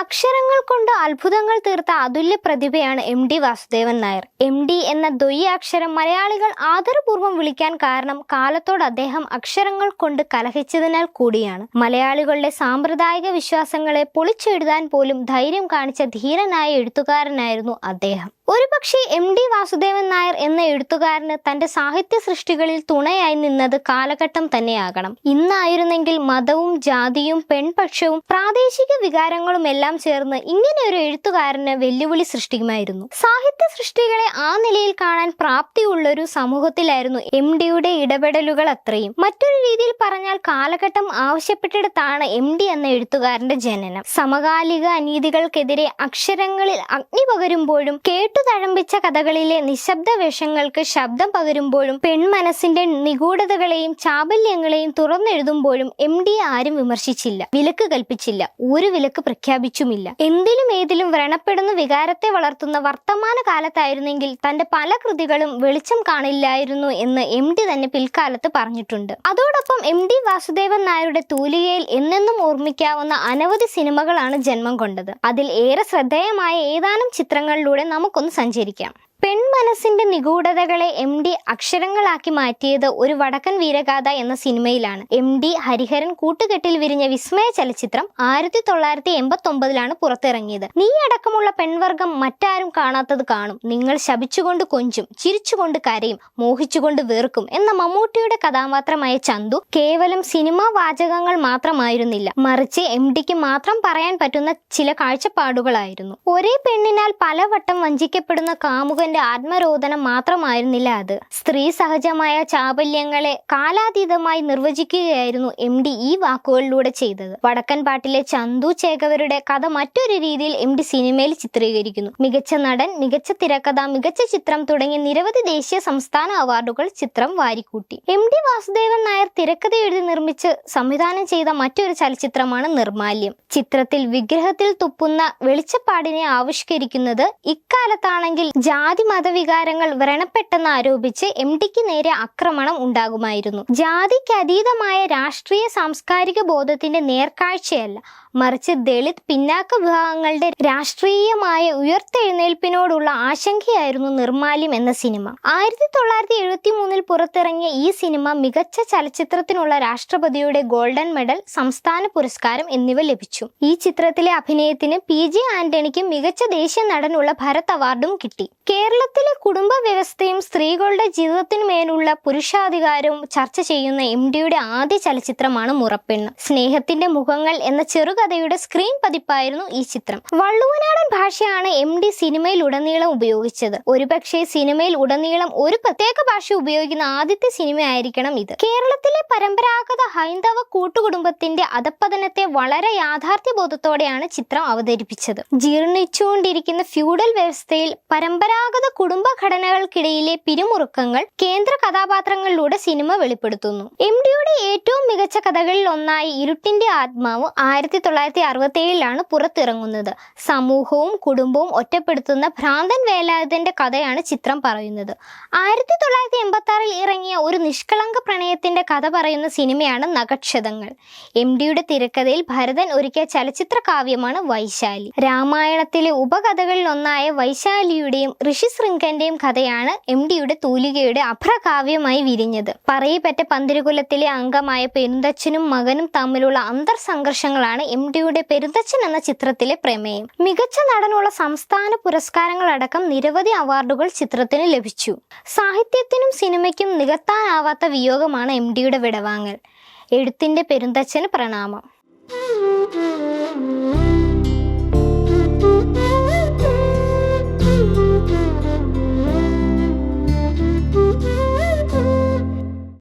അക്ഷരങ്ങൾ കൊണ്ട് അത്ഭുതങ്ങൾ തീർത്ത അതുല്യ പ്രതിഭയാണ് M D Vasudevan Nair. M D എന്ന ദ്വയ്യാക്ഷരം മലയാളികൾ ആദരപൂർവം വിളിക്കാൻ കാരണം കാലത്തോട് അദ്ദേഹം അക്ഷരങ്ങൾ കൊണ്ട് കലഹിച്ചതിനാൽ കൂടിയാണ്. മലയാളികളുടെ സാമ്പ്രദായിക വിശ്വാസങ്ങളെ പൊളിച്ചെഴുതാൻ പോലും ധൈര്യം കാണിച്ച ധീരനായ എഴുത്തുകാരനായിരുന്നു അദ്ദേഹം. ഒരുപക്ഷെ എം ഡി വാസുദേവൻ നായർ എന്ന എഴുത്തുകാരന് തന്റെ സാഹിത്യ സൃഷ്ടികളിൽ തുണയായി നിന്നത് കാലഘട്ടം തന്നെയാകണം. ഇന്നായിരുന്നെങ്കിൽ മതവും ജാതിയും പെൺപക്ഷവും പ്രാദേശിക വികാരങ്ങളും എല്ലാം ചേർന്ന് ഇങ്ങനെ ഒരു എഴുത്തുകാരന് വെല്ലുവിളി സൃഷ്ടിക്കുമായിരുന്നു. സാഹിത്യ സൃഷ്ടികളെ ആ നിലയിൽ കാണാൻ പ്രാപ്തിയുള്ളൊരു സമൂഹത്തിലായിരുന്നു എം ഡിയുടെ ഇടപെടലുകൾ അത്രയും. മറ്റൊരു രീതിയിൽ പറഞ്ഞാൽ കാലഘട്ടം ആവശ്യപ്പെട്ടിടത്താണ് എം ഡി എന്ന എഴുത്തുകാരന്റെ ജനനം. സമകാലിക അനീതികൾക്കെതിരെ അക്ഷരങ്ങളിൽ അഗ്നി പകരുമ്പോഴും കേട്ടു തഴമ്പിച്ച കഥകളിലെ നിശബ്ദ വേഷങ്ങൾക്ക് ശബ്ദം പകരുമ്പോഴും പെൺമനസ്സിന്റെ നിഗൂഢതകളെയും ചാബല്യങ്ങളെയും തുറന്നെഴുതുമ്പോഴും എം ഡി ആരും വിമർശിച്ചില്ല വിലക്ക് കൽപ്പിച്ചില്ല ഒരു വിലക്ക് പ്രഖ്യാപിച്ചുമില്ല എന്തിലും ഏതിലും വ്രണപ്പെടുന്ന വികാരത്തെ വളർത്തുന്ന വർത്തമാന കാലത്തായിരുന്നെങ്കിൽ തന്റെ പല കൃതികളും വെളിച്ചം കാണില്ലായിരുന്നു എന്ന് എം ഡി തന്നെ പിൽക്കാലത്ത് പറഞ്ഞിട്ടുണ്ട്. അതോടൊപ്പം എം ഡി വാസുദേവൻ നായരുടെ തൂലികയിൽ എന്നെന്നും ഓർമ്മിക്കാവുന്ന അനവധി സിനിമകളാണ് ജന്മം കൊണ്ടത്. അതിൽ ഏറെ ശ്രദ്ധേയമായ ഏതാനും ചിത്രങ്ങളിലൂടെ നമുക്കൊന്ന് സഞ്ചരിക്കാം. പെൺമനസ്സിന്റെ നിഗൂഢതകളെ എം ഡി അക്ഷരങ്ങളാക്കി മാറ്റിയത് ഒരു വടക്കൻ വീരഗാഥ എന്ന സിനിമയിലാണ്. എം ഡി ഹരിഹരൻ കൂട്ടുകെട്ടിൽ വിരിഞ്ഞ വിസ്മയ ചലച്ചിത്രം ആയിരത്തി തൊള്ളായിരത്തി എൺപത്തി ഒമ്പതിലാണ് പുറത്തിറങ്ങിയത്. നീ അടക്കമുള്ള പെൺവർഗം മറ്റാരും കാണാത്തത് കാണും. നിങ്ങൾ ശപിച്ചുകൊണ്ട് കൊഞ്ചും ചിരിച്ചുകൊണ്ട് കരയും മോഹിച്ചുകൊണ്ട് വെറുക്കും എന്ന മമ്മൂട്ടിയുടെ കഥാപാത്രമായ ചന്തു കേവലം സിനിമാ വാചകങ്ങൾ മാത്രമായിരുന്നില്ല. മറിച്ച് എം ഡിക്ക് മാത്രം പറയാൻ പറ്റുന്ന ചില കാഴ്ചപ്പാടുകളായിരുന്നു. ഒരേ പെണ്ണിനാൽ പലവട്ടം വഞ്ചിക്കപ്പെടുന്ന കാമുകന്റെ ആത്മരോധനം മാത്രമായിരുന്നില്ല അത്. സ്ത്രീ സഹജമായ ചാബല്യങ്ങളെ കാലാതീതമായി നിർവചിക്കുകയായിരുന്നു എം ഡി ഈ വാക്കുകളിലൂടെ ചെയ്തത്. വടക്കൻ പാട്ടിലെ ചന്തു ചേകവരുടെ കഥ മറ്റൊരു രീതിയിൽ എം ഡി സിനിമയിൽ ചിത്രീകരിക്കുന്നു. മികച്ച നടൻ മികച്ച തിരക്കഥ മികച്ച ചിത്രം തുടങ്ങിയ നിരവധി ദേശീയ സംസ്ഥാന അവാർഡുകൾ ചിത്രം വാരിക്കൂട്ടി. എം ഡി വാസുദേവൻ നായർ തിരക്കഥ എഴുതി നിർമ്മിച്ച് സംവിധാനം ചെയ്ത മറ്റൊരു ചലച്ചിത്രമാണ് നിർമാല്യം. ചിത്രത്തിൽ വിഗ്രഹത്തിൽ തുപ്പുന്ന വെളിച്ചപ്പാടിനെ ആവിഷ്കരിക്കുന്നത് ഇക്കാലത്താണെങ്കിൽ ജാതി മതവികാരങ്ങൾ വ്രണപ്പെട്ടെന്ന് ആരോപിച്ച് എം ഡിക്ക് നേരെ ആക്രമണം ഉണ്ടാകുമായിരുന്നു. ജാതിക്കതീതമായ രാഷ്ട്രീയ സാംസ്കാരിക ബോധത്തിന്റെ നേർക്കാഴ്ചയല്ല. മറിച്ച് ദളിത് പിന്നാക്ക വിഭാഗങ്ങളുടെ രാഷ്ട്രീയമായ ഉയർത്തെഴുന്നേൽപ്പിനോടുള്ള ആശങ്കയായിരുന്നു നിർമാല്യം എന്ന സിനിമ. ആയിരത്തി തൊള്ളായിരത്തി എഴുപത്തി മൂന്നിൽ പുറത്തിറങ്ങിയ ഈ സിനിമ മികച്ച ചലച്ചിത്രത്തിനുള്ള രാഷ്ട്രപതിയുടെ ഗോൾഡൻ മെഡൽ സംസ്ഥാന പുരസ്കാരം എന്നിവ ലഭിച്ചു. ഈ ചിത്രത്തിലെ അഭിനയത്തിന് പി ജെ ആന്റണിക്കും മികച്ച ദേശീയ നടനുള്ള ഭരത് അവാർഡും കിട്ടി. കേരളത്തിലെ കുടുംബ വ്യവസ്ഥയും സ്ത്രീകളുടെ ജീവിതത്തിനു മേലുള്ള പുരുഷാധികാരവും ചർച്ച ചെയ്യുന്ന എം ഡിയുടെ ആദ്യ ചലച്ചിത്രമാണ് മുറപ്പെണ്ണ്. സ്നേഹത്തിന്റെ മുഖങ്ങൾ എന്ന ചെറുകഥയുടെ സ്ക്രീൻ പതിപ്പായിരുന്നു ഈ ചിത്രം. വള്ളുവനാടൻ ഭാഷയാണ് എം ഡി സിനിമയിൽ ഉടനീളം ഉപയോഗിച്ചത്. ഒരുപക്ഷെ സിനിമയിൽ ഉടനീളം ഒരു പ്രത്യേക ഭാഷ ഉപയോഗിക്കുന്ന ആദ്യത്തെ സിനിമയായിരിക്കണം ഇത്. കേരളത്തിലെ പരമ്പരാഗത ഹൈന്ദവ കൂട്ടുകുടുംബത്തിന്റെ അധപ്പതനത്തെ വളരെ യാഥാർത്ഥ്യബോധത്തോടെയാണ് ചിത്രം അവതരിപ്പിച്ചത്. ജീർണിച്ചുകൊണ്ടിരിക്കുന്ന ഫ്യൂഡൽ വ്യവസ്ഥയിൽ പരമ്പരാഗത കുടുംബഘടനകൾക്കിടയിലെ പിരിമുറുക്കങ്ങൾ കേന്ദ്ര കഥാപാത്രങ്ങളിലൂടെ സിനിമ വെളിപ്പെടുത്തുന്നു. എം ഡിയുടെ ഏറ്റവും മികച്ച കഥകളിൽ ഒന്നായി ഇരുട്ടിന്റെ ആത്മാവ് ആയിരത്തി തൊള്ളായിരത്തി അറുപത്തി ഏഴിലാണ് പുറത്തിറങ്ങുന്നത്. സമൂഹവും കുടുംബവും ഒറ്റപ്പെടുത്തുന്ന ഭ്രാന്തൻ വേലായുധന്റെ കഥയാണ് ചിത്രം പറയുന്നത്. ആയിരത്തി തൊള്ളായിരത്തി എൺപത്തി ആറിൽ ഇറങ്ങിയ ഒരു നിഷ്കളങ്ക പ്രണയത്തിന്റെ കഥ പറയുന്ന സിനിമയാണ് നഗക്ഷതങ്ങൾ എം ഡിയുടെ തിരക്കഥയിൽ ഭരതൻ ഒരുക്കിയ ചലച്ചിത്ര കാവ്യമാണ് വൈശാലി. രാമായണത്തിലെ ഉപകഥകളിൽ ഒന്നായ വൈശാലിയുടെയും ഋഷിശൃംഖന്റെയും കഥയാണ് എം ഡിയുടെ തൂലികയുടെ അഭ്രകാവ്യമായി വിരിഞ്ഞത്. പറയപ്പെട്ട പന്തിരുകുലത്തിലെ അംഗമായ പെരുന്തച്ഛനും മകനും തമ്മിലുള്ള അന്തർ സംഘർഷങ്ങളാണ് എം ഡിയുടെ പെരുന്തച്ഛൻ എന്ന ചിത്രത്തിലെ പ്രമേയം. മികച്ച നടനുള്ള സംസ്ഥാന പുരസ്കാരങ്ങളടക്കം നിരവധി അവാർഡുകൾ ചിത്രത്തിന് ലഭിച്ചു. സാഹിത്യത്തിനും സിനിമയ്ക്കും നികത്താനാവാത്ത വിയോഗമാണ് എം ഡിയുടെ വിടവാങ്ങൽ. എഴുത്തിന്റെ പെരുന്തച്ഛന് പ്രണാമം.